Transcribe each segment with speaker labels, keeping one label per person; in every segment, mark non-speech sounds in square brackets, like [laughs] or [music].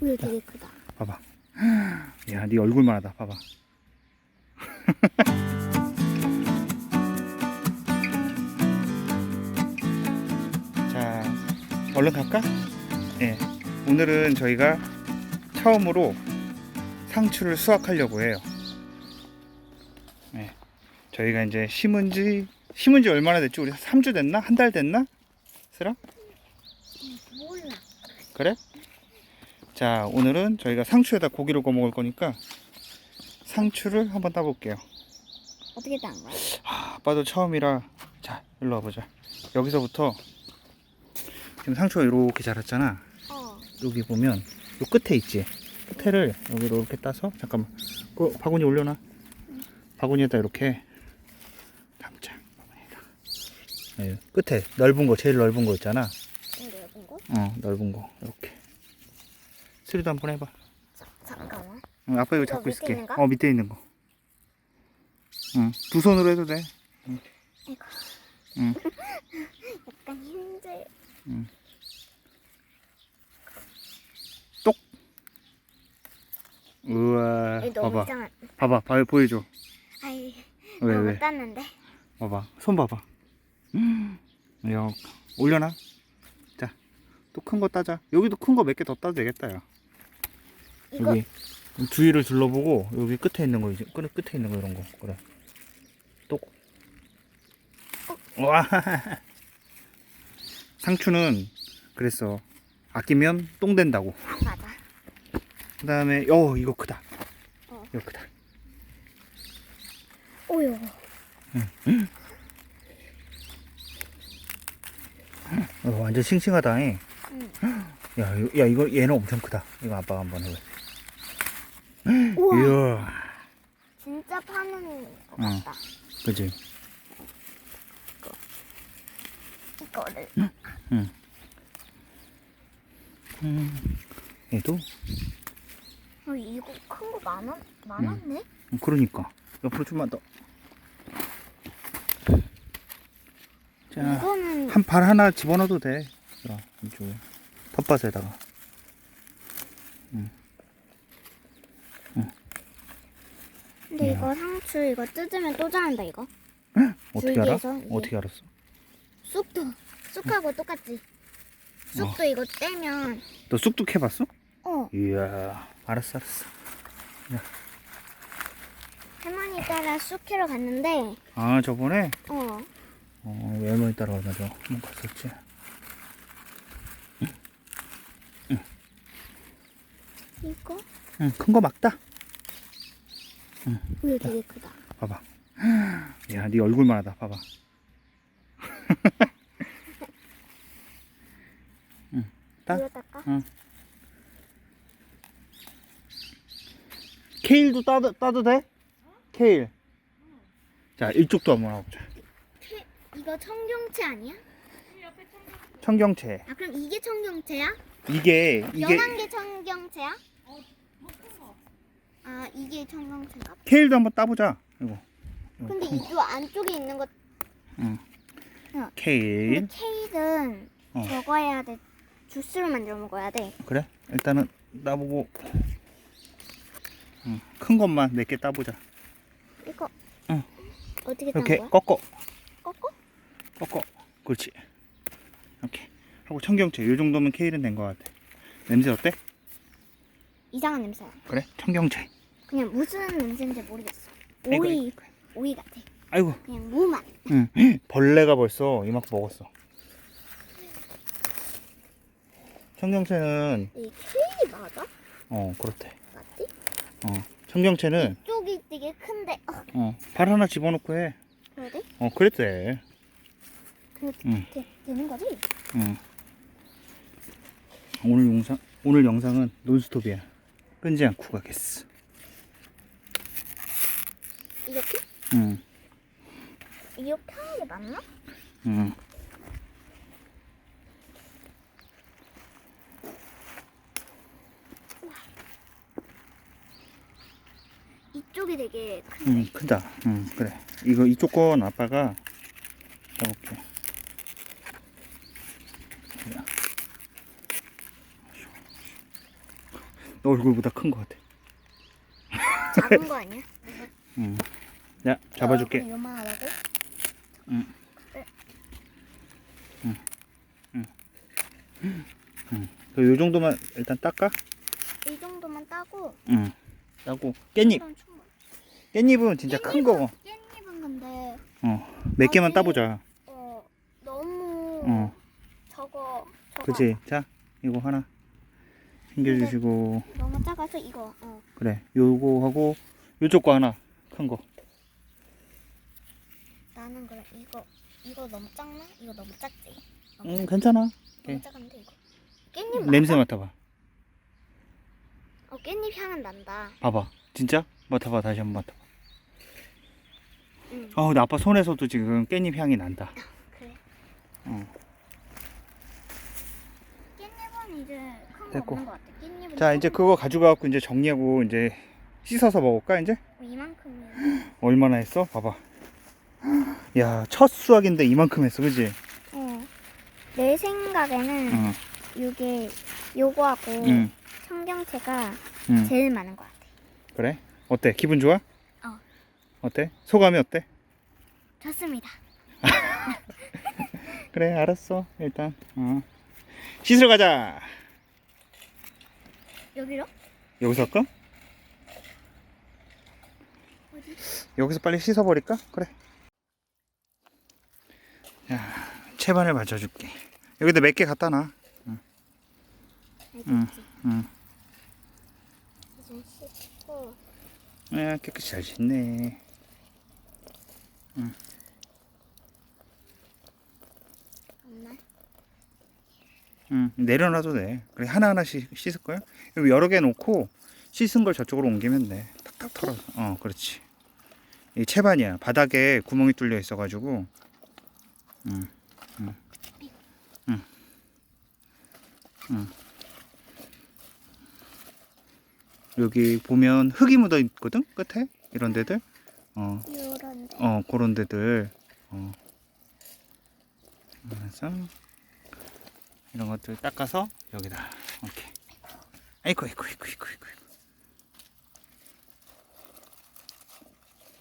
Speaker 1: 우유 되게 크다.
Speaker 2: 봐봐. 야, 네 얼굴만 하다. 봐봐. [laughs] 자, 얼른 갈까? 예. 오늘은 저희가 처음으로 상추를 수확하려고 해요. 예. 저희가 이제 심은 지, 심은 지 얼마나 됐지? 우리 3주 됐나? 한 달 됐나? 쓰라?
Speaker 1: 몰라.
Speaker 2: 그래? 자, 오늘은 저희가 상추에다 고기를 구워 먹을 거니까 상추를 한번 따볼게요.
Speaker 1: 어떻게 딴 거야?
Speaker 2: 아, 아빠도 처음이라 자, 일로 와보자. 여기서부터 지금 상추가 이렇게 자랐잖아.
Speaker 1: 어.
Speaker 2: 여기 보면 요 끝에 있지. 끝에를 여기로 이렇게 따서 잠깐만. 그 바구니 올려놔. 바구니에다 이렇게 담자. 네, 끝에 넓은 거 제일 넓은 거 있잖아.
Speaker 1: 좀 넓은 거?
Speaker 2: 어, 넓은 거 이렇게. 수리도 한번 해봐.
Speaker 1: 자, 잠깐만.
Speaker 2: 응, 아빠 이거 잡고
Speaker 1: 밑에
Speaker 2: 있을게.
Speaker 1: 있는 거?
Speaker 2: 어, 밑에 있는 거. 응, 두 손으로 해도 돼.
Speaker 1: 이거.
Speaker 2: 응. [laughs]
Speaker 1: 약간 힘들.
Speaker 2: 우와,
Speaker 1: 이 너무
Speaker 2: 봐봐.
Speaker 1: 이상한.
Speaker 2: 봐봐, 봐, 보여줘.
Speaker 1: 아이.
Speaker 2: 왜,
Speaker 1: 나
Speaker 2: 왜?
Speaker 1: 못 땄는데.
Speaker 2: 봐봐, 손 봐봐. 음, 야, 올려놔. 자, 또 큰 거 따자. 여기도 큰 거 몇 개 더 따도 되겠다, 야.
Speaker 1: 이거
Speaker 2: 여기 주위를 둘러보고 여기 끝에 있는 거 이제 끝 끝에 있는 거 이런 거 그래. 또. 와. [laughs] 상추는 그랬어. 아끼면 똥 된다고.
Speaker 1: 맞아.
Speaker 2: 그 다음에 어 이거 크다.
Speaker 1: 어.
Speaker 2: 이거 크다.
Speaker 1: 오요.
Speaker 2: 어, 완전 싱싱하다. 잉.
Speaker 1: 응.
Speaker 2: 야, 야 이거 얘는 엄청 크다. 이거 아빠가 한번 해봐.
Speaker 1: 우와.
Speaker 2: 이야,
Speaker 1: 진짜 파는 거
Speaker 2: 응.
Speaker 1: 같다.
Speaker 2: 그지?
Speaker 1: 이거를.
Speaker 2: 음, 얘도
Speaker 1: 어, 이거 큰 거 많아 많았네.
Speaker 2: 음, 그러니까 옆으로 좀만 더. 자,
Speaker 1: 이거는
Speaker 2: 한 발 하나 집어넣어도 돼. 자, 이쪽에 텃밭에다가.
Speaker 1: 근데
Speaker 2: 야.
Speaker 1: 이거 상추 이거 뜯으면 또 자란다 이거.
Speaker 2: 어떻게 알아?
Speaker 1: 줄기에서 이게.
Speaker 2: 어떻게 알았어?
Speaker 1: 쑥도 쑥하고 똑같지. 쑥도 이거 떼면
Speaker 2: 너 쑥쑥 해봤어?
Speaker 1: 어
Speaker 2: 이야, 알았어, 알았어.
Speaker 1: 할머니 따라 쑥 캐러 갔는데
Speaker 2: 아, 저번에
Speaker 1: 어
Speaker 2: 어, 외할머니 따라가가지고 한번 갔었지.
Speaker 1: 이거
Speaker 2: 응, 큰 거 막다.
Speaker 1: 우유 되게 크다.
Speaker 2: 봐봐. 야, 네 얼굴만 하다. 봐봐. [laughs] 응, 따.
Speaker 1: 이거 닦아?
Speaker 2: 케일도 따도, 따도 돼? 케일. 자, 이쪽도 한번 해보자.
Speaker 1: 캐- 이거 청경채 아니야?
Speaker 2: 청경채.
Speaker 1: 아 그럼 이게 청경채야?
Speaker 2: 이게, 이게,
Speaker 1: 연한 게 청경채야? 아 이게 청경채인가?
Speaker 2: 케일도 한번 따보자. 이거. 이거
Speaker 1: 근데
Speaker 2: 큰 거.
Speaker 1: 이쪽 안쪽에 있는 거
Speaker 2: 케일.
Speaker 1: 근데 케일은
Speaker 2: 어.
Speaker 1: 저거 해야 돼. 주스로 만들어 먹어야 돼.
Speaker 2: 그래? 일단은 따보고. 응, 큰 것만 몇 개 따보자.
Speaker 1: 이거
Speaker 2: 응.
Speaker 1: 어떻게 따는
Speaker 2: 이렇게
Speaker 1: 거야?
Speaker 2: 꺾어.
Speaker 1: 꺾어?
Speaker 2: 꺾어. 그렇지. 이렇게. 하고 청경채. 이 정도면 케일은 된 것 같아. 냄새 어때?
Speaker 1: 이상한 냄새야.
Speaker 2: 그래? 청경채.
Speaker 1: 그냥 무슨 냄새인지 모르겠어.
Speaker 2: 아이고,
Speaker 1: 오이
Speaker 2: 아이고.
Speaker 1: 오이 같아.
Speaker 2: 아이고.
Speaker 1: 그냥 무맛.
Speaker 2: 응. [laughs] 벌레가 벌써 이만큼 먹었어. 청경채는
Speaker 1: 이 케일이 맞아?
Speaker 2: 어 그렇대.
Speaker 1: 맞지?
Speaker 2: 어 청경채는
Speaker 1: 쪽이 되게 큰데. 어,
Speaker 2: 어발 하나 집어넣고 해.
Speaker 1: 그래 돼?
Speaker 2: 어 그래도 돼.
Speaker 1: 그
Speaker 2: 응.
Speaker 1: 되, 되는 거지?
Speaker 2: 응. 오늘 영상 오늘 영상은 논스톱이야. 끊지 않고 가겠어.
Speaker 1: 이렇게?
Speaker 2: 응.
Speaker 1: 이렇게 하는 게 맞나?
Speaker 2: 응.
Speaker 1: 이쪽이 되게 큰데.
Speaker 2: 응 크다. 응 그래. 이거 이쪽 건 아빠가 따볼게. 너 얼굴보다 큰 거 같아.
Speaker 1: 작은 거 아니야?
Speaker 2: 응. 야, 잡아줄게.
Speaker 1: 얼굴이 요만하다고?
Speaker 2: 요 정도만 일단 닦아.
Speaker 1: 이 정도만 따고
Speaker 2: 응. 따고 깻잎. 깻잎은 진짜 큰 거.
Speaker 1: 깻잎은 근데
Speaker 2: 어. 몇 개만 따보자.
Speaker 1: 어 너무
Speaker 2: 어.
Speaker 1: 저거 저거
Speaker 2: 그치? 자, 이거 하나 챙겨주시고.
Speaker 1: 너무 작아서 이거 어
Speaker 2: 그래. 요거 하고 요쪽 거 하나 큰 거.
Speaker 1: 나는 그래 이거 이거 너무 작나? 이거 너무 작지? 너무,
Speaker 2: 응,
Speaker 1: 작-
Speaker 2: 괜찮아.
Speaker 1: 너무
Speaker 2: 오케이.
Speaker 1: 작은데 이거 깻잎 맞아?
Speaker 2: 냄새 맡아봐.
Speaker 1: 어 깻잎 향은 난다
Speaker 2: 봐봐. 진짜? 맡아봐. 다시 한번 맡아봐.
Speaker 1: 응
Speaker 2: 어, 근데 아빠 손에서도 지금 깻잎 향이 난다.
Speaker 1: 그래
Speaker 2: 어.
Speaker 1: 깻잎은 이제 큰 거
Speaker 2: 됐고.
Speaker 1: 없는 것 같아 깻잎은
Speaker 2: 자, 이제 그거 가져가갖고 이제 정리하고 이제 씻어서 먹을까, 이제?
Speaker 1: 이만큼이야
Speaker 2: 얼마나 했어? 봐봐. 야, 첫 수확인데 이만큼 했어, 그지?
Speaker 1: 어 내 생각에는
Speaker 2: 응,
Speaker 1: 이게 요거하고
Speaker 2: 응,
Speaker 1: 청경채가
Speaker 2: 응.
Speaker 1: 제일 많은 것 같아
Speaker 2: 그래? 어때? 기분 좋아?
Speaker 1: 어.
Speaker 2: 어때? 소감이 어때?
Speaker 1: 좋습니다 [laughs]
Speaker 2: 그래, 알았어. 일단, 어. 씻으러 가자.
Speaker 1: 여기로?
Speaker 2: 여기서 할까?
Speaker 1: 어디?
Speaker 2: 여기서 빨리 씻어버릴까? 그래. 야, 채반을 맞춰줄게. 여기다 몇 개 갖다 놔. 응, 응.
Speaker 1: 씻고
Speaker 2: 야, 깨끗이 잘 씻네.
Speaker 1: 정말
Speaker 2: 응, 내려놔도 돼. 그래, 하나하나씩 씻을 거야? 여기 여러 개 놓고 씻은 걸 저쪽으로 옮기면 돼. 탁탁 털어서. 어, 그렇지. 이 채반이야. 바닥에 구멍이 뚫려 있어가지고. 응, 응, 응, 응. 여기 보면 흙이 묻어 있거든? 끝에? 이런 데들? 어,
Speaker 1: 요런 데
Speaker 2: 어, 그런 데들. 어. 그래서 이런 것들 닦아서 여기다. 오케이. 아이고, 아이고, 아이고, 아이고, 아이고.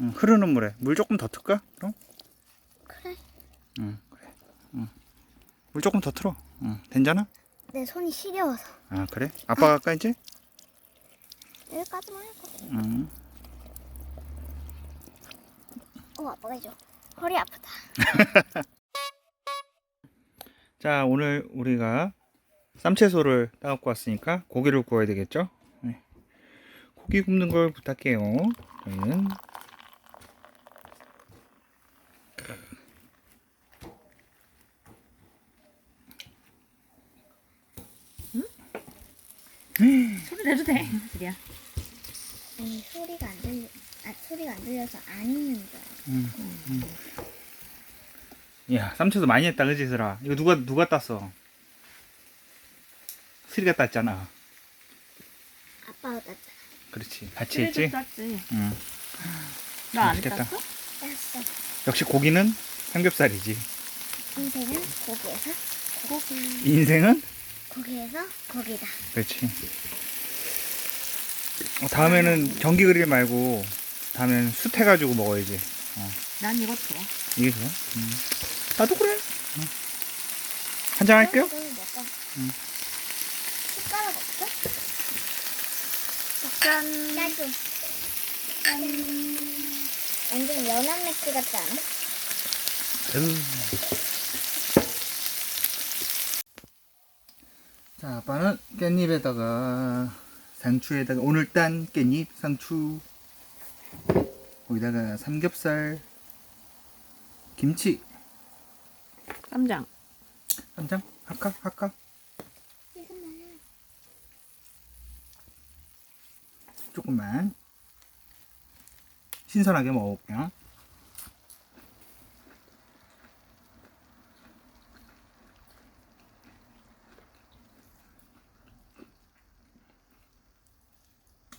Speaker 2: 응, 흐르는 물에 물 조금 더 틀까? 그럼? 응, 그래. 응. 물 조금 더 틀어. 응, 괜찮아?
Speaker 1: 내 손이 시려워서
Speaker 2: 아, 그래? 아빠가 할까 이제?
Speaker 1: 여기까지만 해도
Speaker 2: 응.
Speaker 1: 어 아빠가 해줘 허리 아프다 [laughs]
Speaker 2: 자, 오늘 우리가 쌈채소를 따갖고 왔으니까 고기를 구워야 되겠죠? 네. 고기 굽는 걸 부탁해요. 저희는
Speaker 3: 소리 내도 돼. 그래야.
Speaker 1: 아니 소리가 안 들려 아 소리가 안 들려서 안 있는 줄 알아
Speaker 2: 음, 야, 쌈채소 많이 했다, 그지, 슬아? 이거 누가, 누가 땄어? 슬이가 땄잖아.
Speaker 1: 아빠가 땄잖아
Speaker 2: 그렇지. 같이 했지?
Speaker 3: 땄지.
Speaker 2: 응.
Speaker 3: 나안
Speaker 2: 맛있겠다.
Speaker 3: 땄어?
Speaker 1: 땄어
Speaker 2: 역시 고기는 삼겹살이지.
Speaker 1: 인생은 고기에서 고기
Speaker 2: 인생은?
Speaker 1: 고기에서 고기다
Speaker 2: 그렇지. 어, 다음에는 전기 그릴 말고, 다음엔 숯 해가지고 먹어야지.
Speaker 3: 난 이거 좋아.
Speaker 2: 이게 좋아? 음. 나도 그래. 한잔 할게요?
Speaker 1: 약간
Speaker 2: 응.
Speaker 1: 숟가락 없어?
Speaker 3: 짠.
Speaker 1: 짜줘 짠 완전 연한 맥주 같지 않아?
Speaker 2: 자, 아빠는 깻잎에다가 상추에다가 오늘 딴 깻잎 상추. 거기다가 삼겹살 김치.
Speaker 3: 쌈장.
Speaker 2: 한장? 할까? 할까? 조금만. 신선하게 먹어볼게요.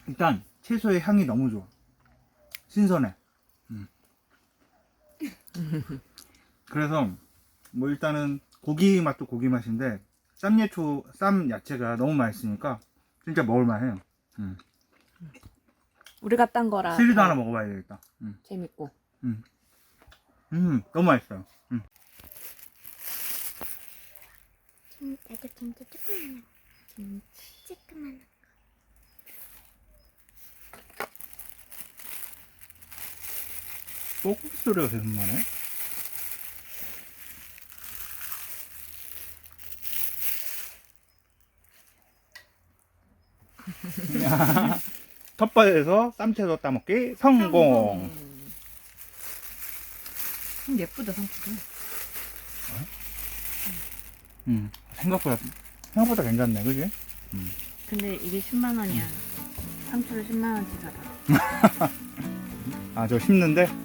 Speaker 2: 일단 채소의 향이 너무 좋아. 신선해. 음. [laughs] 그래서 뭐 일단은 고기 맛도 고기 맛인데 쌈예초 쌈 야채가 너무 맛있으니까 진짜 먹을만해요. 음.
Speaker 3: 우리가 딴 거라 더
Speaker 2: 하나 먹어봐야 되겠다. 음,
Speaker 3: 재밌고.
Speaker 2: 음, 음, 너무 맛있어요. 음.
Speaker 1: 좀 나도 진짜 조금만 조금만
Speaker 2: 뽀꾸 소리가 계속 나네. [laughs] 텃밭에서 쌈채소 따먹기 성공.
Speaker 3: 음, 예쁘다 상품.
Speaker 2: 음, 생각보다 생각보다 괜찮네, 그지?
Speaker 3: 근데 이게 10만 원이야. 상추를 10만 원치 사다.
Speaker 2: 아, 저 심는데.